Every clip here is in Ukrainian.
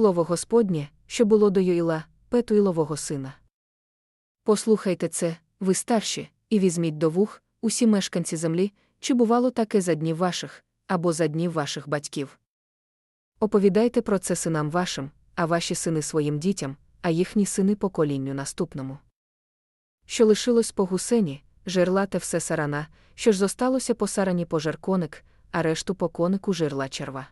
Слово Господнє, що було до Йоїла, Петуїлового сина. Послухайте це, ви старші, і візьміть до вух, усі мешканці землі, чи бувало таке за днів ваших, або за днів ваших батьків. Оповідайте про це синам вашим, а ваші сини своїм дітям, а їхні сини поколінню наступному. Що лишилось по гусені, жерла те все сарана, що ж зосталося по сарані пожер коник, а решту по конику жерла черва.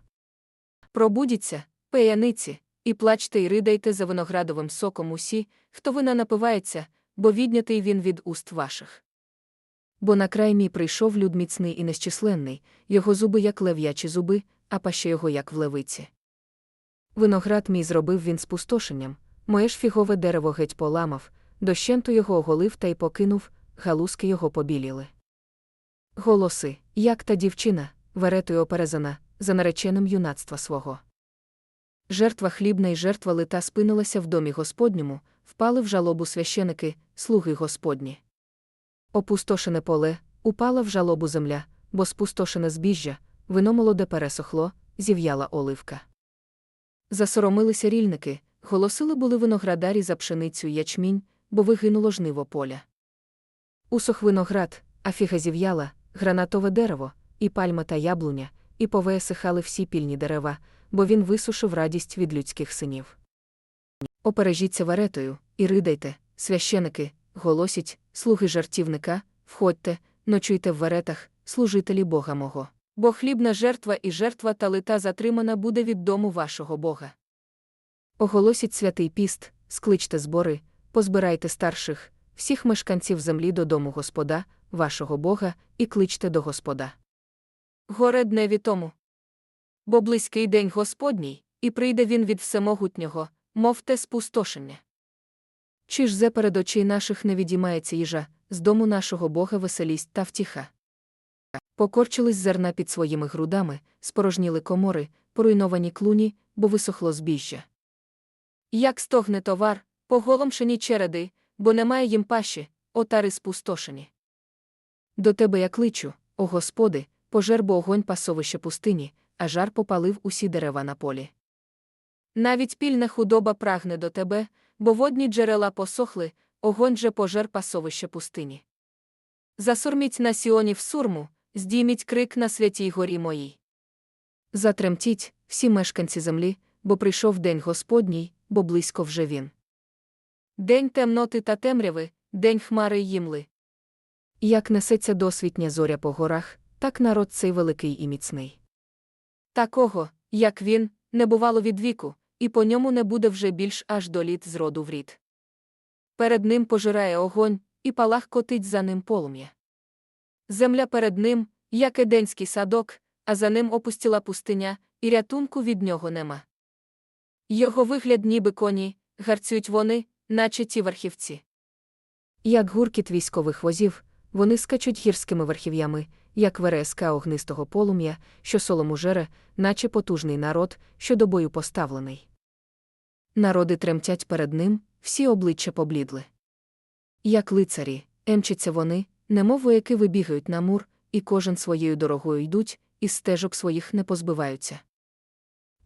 Пробудіться, пияниці, і плачте й ридайте за виноградовим соком усі, хто вина напивається, бо віднятий він від уст ваших. Бо на край мій прийшов люд міцний і нещисленний, його зуби, як лев'ячі зуби, а паще його, як в левиці. Виноград мій зробив він спустошенням, моє ж фігове дерево геть поламав, дощенту його оголив та й покинув, галузки його побіліли. Голоси, як та дівчина, веретою оперезана, за нареченим юнацтва свого. Жертва хлібна й жертва лита спинилася в домі Господньому, впали в жалобу священики, слуги Господні. Опустошене поле, упала в жалобу земля, бо спустошене збіжжя, вино молоде пересохло, зів'яла оливка. Засоромилися рільники, голосили були виноградарі за пшеницю ячмінь, бо вигинуло жниво поля. Усох виноград, а фіга зів'яла, гранатове дерево, і пальма та яблуня, і повеесихали всі пільні дерева, бо він висушив радість від людських синів. Опережіться варетою, і ридайте, священики, голосіть, слуги жартівника, входьте, ночуйте в веретах, служителі Бога мого. Бо хлібна жертва і жертва та лита затримана буде від дому вашого Бога. Оголосіть святий піст, скличте збори, позбирайте старших, всіх мешканців землі додому Господа, вашого Бога, і кличте до Господа. Горе дневі тому. Бо близький день Господній, і прийде він від всемогутнього, мов те спустошення. Чи ж зе перед очей наших не відіймається їжа, з дому нашого Бога веселість та втіха? Покорчились зерна під своїми грудами, спорожніли комори, поруйновані клуні, бо висохло збіжжя. Як стогне товар, поголомшені череди, бо немає їм паші, отари спустошені. До тебе я кличу, о Господи, пожер бо огонь пасовище пустині, а жар попалив усі дерева на полі. Навіть пільна худоба прагне до тебе, бо водні джерела посохли, огонь же пожер пасовище пустині. Засурміть на сіоні в сурму, здійміть крик на святій горі моїй. Затремтіть, всі мешканці землі, бо прийшов день Господній, бо близько вже він. День темноти та темряви, день хмари й їмли. Як несеться досвітня зоря по горах, так народ цей великий і міцний. Такого, як він, не бувало від віку, і по ньому не буде вже більш аж до літ з роду в рід. Перед ним пожирає огонь, і палах котить за ним полум'я. Земля перед ним, як еденський садок, а за ним опустіла пустиня, і рятунку від нього нема. Його вигляд, ніби коні, гарцюють вони, наче ті верхівці. Як гуркіт військових возів, вони скачуть гірськими верхів'ями, як вереска огнистого полум'я, що солому жере, наче потужний народ, що до бою поставлений. Народи тремтять перед ним, всі обличчя поблідли. Як лицарі, емчаться вони, немов вояки вибігають на мур, і кожен своєю дорогою йдуть, і стежок своїх не позбиваються.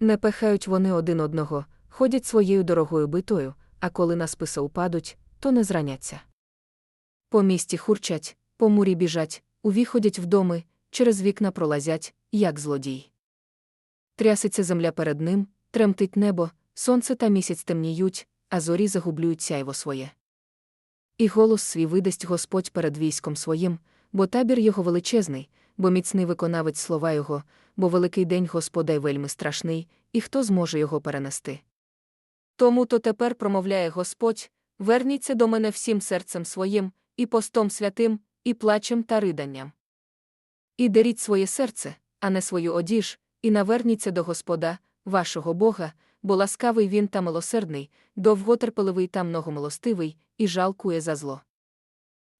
Не пехають вони один одного, ходять своєю дорогою битою, а коли на списа упадуть, то не зраняться. По місті хурчать, по мурі біжать, увіходять в доми, через вікна пролазять, як злодій. Тряситься земля перед ним, тремтить небо, сонце та місяць темніють, а зорі загублюють сяйво своє. І голос свій видасть Господь перед військом своїм, бо табір його величезний, бо міцний виконавець слова його, бо великий день Господа й вельми страшний, і хто зможе його перенести. Тому то тепер промовляє Господь верніться до мене всім серцем своїм, і постом святим, і плачем та риданням. І деріть своє серце, а не свою одіж, і наверніться до Господа, вашого Бога, бо ласкавий він та милосердний, довготерпеливий та многомилостивий, і жалкує за зло.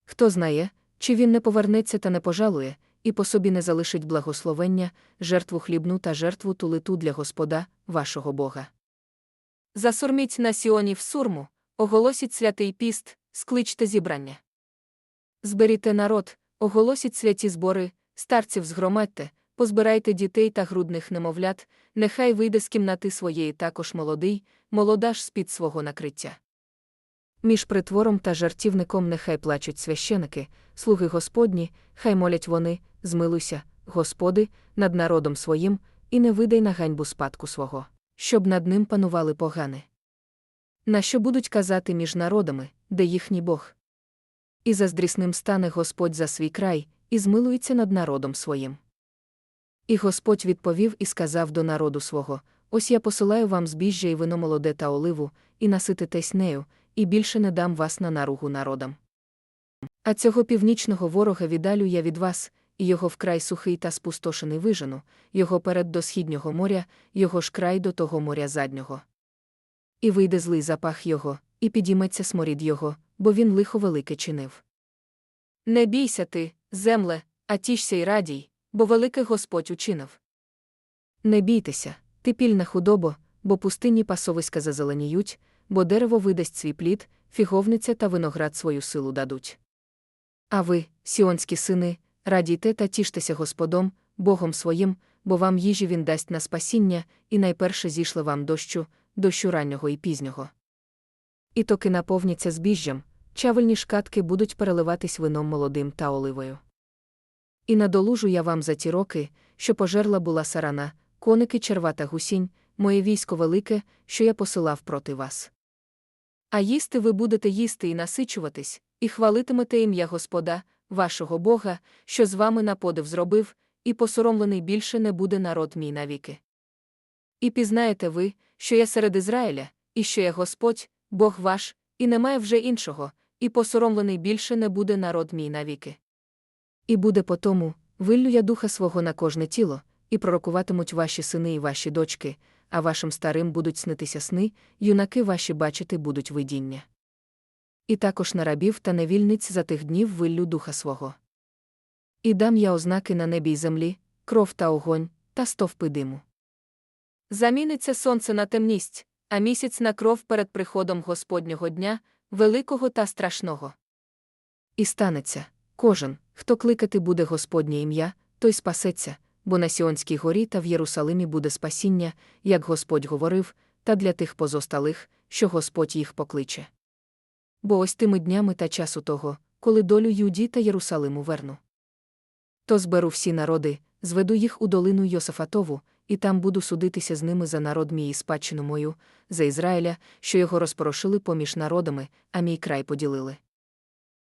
Хто знає, чи він не повернеться та не пожалує, і по собі не залишить благословення, жертву хлібну та жертву тулиту для Господа, вашого Бога. Засурміть на сіоні в сурму, оголосіть святий піст, скличте зібрання. Зберіте народ, оголосіть святі збори, старців згромадьте, позбирайте дітей та грудних немовлят, нехай вийде з кімнати своєї також молодий, молода ж з-під свого накриття. Між притвором та жартівником нехай плачуть священики, слуги Господні, хай молять вони, змилуйся, Господи, над народом своїм, і не видай на ганьбу спадку свого, щоб над ним панували погани. На що будуть казати між народами, де їхній Бог? І заздрісним стане Господь за свій край, і змилується над народом своїм. І Господь відповів і сказав до народу свого: Ось я посилаю вам збіжжя і вино молоде та оливу, і насититесь нею, і більше не дам вас на наругу народам. А цього північного ворога віддалю я від вас, і його вкрай сухий та спустошений вижену, його перед до східнього моря, його ж край до того моря заднього. І вийде злий запах його, і підійметься сморід його, бо він лихо велике чинив. Не бійся ти, земле, а тішся й радій, бо велике Господь учинив. Не бійтеся, ти пільна худобо, бо пустинні пасовиська зазеленіють, бо дерево видасть свій плід, фіговниця та виноград свою силу дадуть. А ви, сіонські сини, радійте та тіштеся Господом, Богом своїм, бо вам їжі він дасть на спасіння, і найперше зійшле вам дощу, дощу раннього і пізнього. І токи наповняться збіжжям, чавельні шкатки будуть переливатись вином молодим та оливою. І надолужу я вам за ті роки, що пожерла була сарана, коники червата гусінь, моє військо велике, що я посилав проти вас. А їсти ви будете їсти і насичуватись, і хвалитимете ім'я Господа, вашого Бога, що з вами на подив зробив, і посоромлений більше не буде народ мій навіки. І пізнаєте ви, що я серед Ізраїля, і що я Господь, Бог ваш, і немає вже іншого, і посоромлений більше не буде народ мій навіки. І буде по тому, виллю я духа свого на кожне тіло, і пророкуватимуть ваші сини і ваші дочки, а вашим старим будуть снитися сни, юнаки ваші бачити будуть видіння. І також на рабів та невільниць за тих днів виллю духа свого. І дам я ознаки на небі й землі, кров та огонь, та стовпи диму. Заміниться сонце на темність, а місяць на кров перед приходом Господнього дня, великого та страшного. І станеться кожен, хто кликати буде Господнє ім'я, той спасеться, бо на Сіонській горі та в Єрусалимі буде спасіння, як Господь говорив, та для тих позосталих, що Господь їх покличе. Бо ось тими днями та часу того, коли долю Юді та Єрусалиму верну. То зберу всі народи, зведу їх у долину Йосафатову, і там буду судитися з ними за народ мій спадщину мою, за Ізраїля, що його розпорошили поміж народами, а мій край поділили.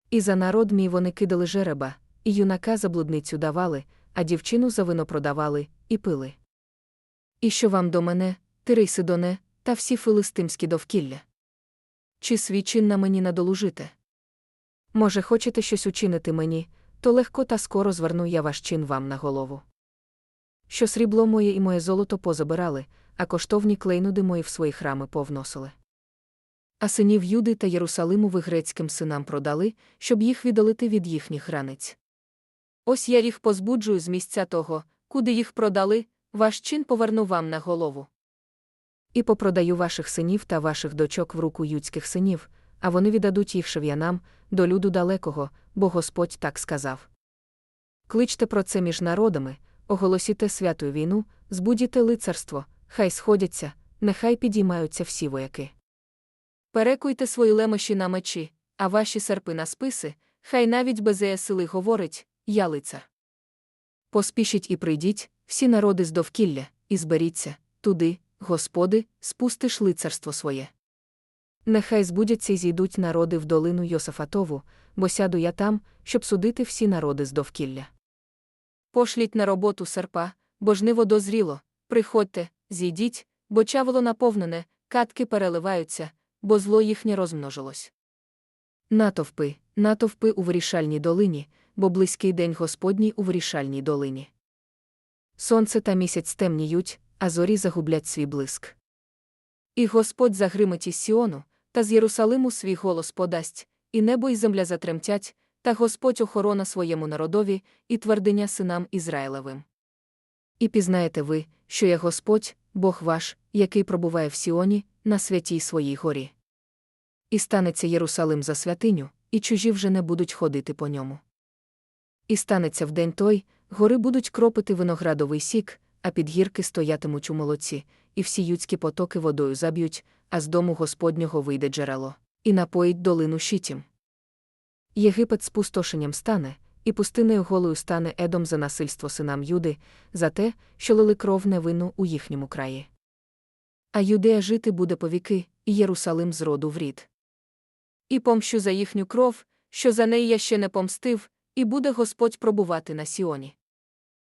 І за народ мій вони кидали жереба, і юнака за блудницю давали, а дівчину за вино продавали, і пили. І що вам до мене, Тирий Сидоне, та всі филистимські довкілля? Чи свій чин на мені надолужите? Може, хочете щось учинити мені, то легко та скоро зверну я ваш чин вам на голову. Що срібло моє і моє золото позабирали, а коштовні клейнуди мої в свої храми повносили. А синів Юди та Єрусалиму ви грецьким синам продали, щоб їх віддалити від їхніх границь. Ось я їх позбуджую з місця того, куди їх продали, ваш чин поверну вам на голову. І попродаю ваших синів та ваших дочок в руку юдських синів, а вони віддадуть їх шев'янам, до люду далекого, бо Господь так сказав. Кличте про це між народами, оголосіте святу війну, збудіте лицарство, хай сходяться, нехай підіймаються всі вояки. Перекуйте свої лемеші на мечі, а ваші серпи на списи, хай навіть без сили говорить, я лицар. Поспішіть і прийдіть, всі народи з довкілля, і зберіться, туди, Господи, спустиш лицарство своє. Нехай збудяться й зійдуть народи в долину Йосафатову, бо сяду я там, щоб судити всі народи з довкілля. Пошліть на роботу серпа, бо жниво дозріло, приходьте, зійдіть, бо чаволо наповнене, катки переливаються, бо зло їхнє розмножилось. Натовпи, натовпи у вирішальній долині, бо близький день Господній у вирішальній долині. Сонце та місяць темніють, а зорі загублять свій блиск. І Господь загримить із Сіону, та з Єрусалиму свій голос подасть, і небо і земля затремтять, та Господь охорона своєму народові і твердиня синам Ізраїлевим. І пізнаєте ви, що я Господь, Бог ваш, який пробуває в Сіоні, на святій своїй горі. І станеться Єрусалим за святиню, і чужі вже не будуть ходити по ньому. І станеться в день той, гори будуть кропити виноградовий сік, а підгірки стоятимуть у молоці, і всі юдські потоки водою заб'ють, а з дому Господнього вийде джерело, і напоїть долину щитім. Єгипет спустошенням стане, і пустиною голою стане едом за насильство синам Юди, за те, що лили кров невинну у їхньому краї. А Юдея жити буде повіки, і Єрусалим з роду в рід. І помщу за їхню кров, що за неї я ще не помстив, і буде Господь пробувати на Сіоні.